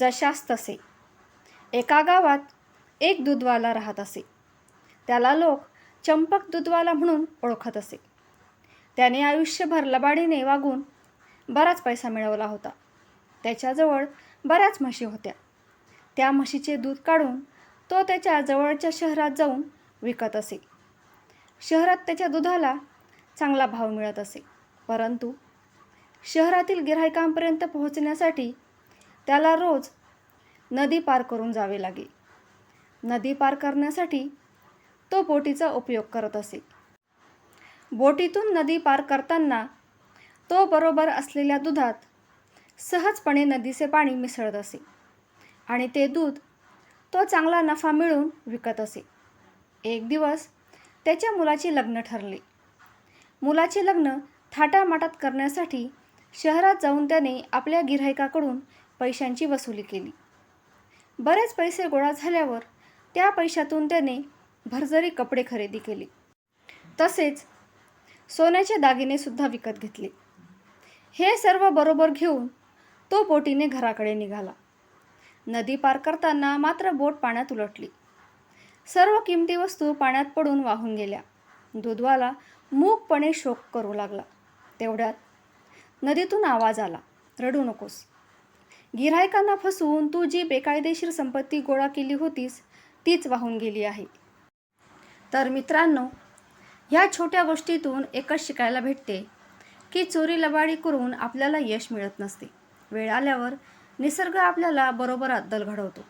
जशास तसे. एका गावात एक दूधवाला राहत असे. त्याला लोक चंपक दूधवाला म्हणून ओळखत असे. त्याने आयुष्यभर लबाडीने वागून बराच पैसा मिळवला होता. त्याच्याजवळ बऱ्याच म्हशी होत्या. त्या म्हशीचे दूध काढून तो त्याच्या जवळच्या शहरात जाऊन विकत असे. शहरात त्याच्या दुधाला चांगला भाव मिळत असे. परंतु शहरातील गिऱ्हाईकांपर्यंत पोहोचण्यासाठी त्याला रोज नदी पार करून जावे लागे. नदी पार करण्यासाठी तो बोटीचा उपयोग करत असे. बोटीतून नदी पार करताना तो बरोबर असलेल्या दुधात सहजपणे नदीचे पाणी मिसळत असे आणि ते दूध तो चांगला नफा मिळून विकत असे. एक दिवस त्याच्या मुलाची लग्न ठरली. मुलाचे लग्न थाटामाटात करण्यासाठी शहरात जाऊन त्याने आपल्या गिऱ्हाईकाकडून पैशांची वसुली केली. बरेच पैसे गोळा झाल्यावर त्या पैशातून त्याने भरजरी कपडे खरेदी केले. तसेच सोन्याचे दागिनेसुद्धा विकत घेतले. हे सर्व बरोबर घेऊन तो बोटीने घराकडे निघाला. नदी पार करताना मात्र बोट पाण्यात उलटली. सर्व किमती वस्तू पाण्यात पडून वाहून गेल्या. दुधवाला मूकपणे शोक करू लागला. तेवढ्यात नदीतून आवाज आला रडू नकोस. गिऱ्हाईकांना फसवून तू जी बेकायदेशीर संपत्ती गोळा केली होतीस तीच वाहून गेली आहे. तर मित्रांनो ह्या छोट्या गोष्टीतून एकच शिकायला भेटते की चोरी लबाडी करून आपल्याला यश मिळत नसते. वेळ आल्यावर निसर्ग आपल्याला बरोबर अद्दल घडवतो.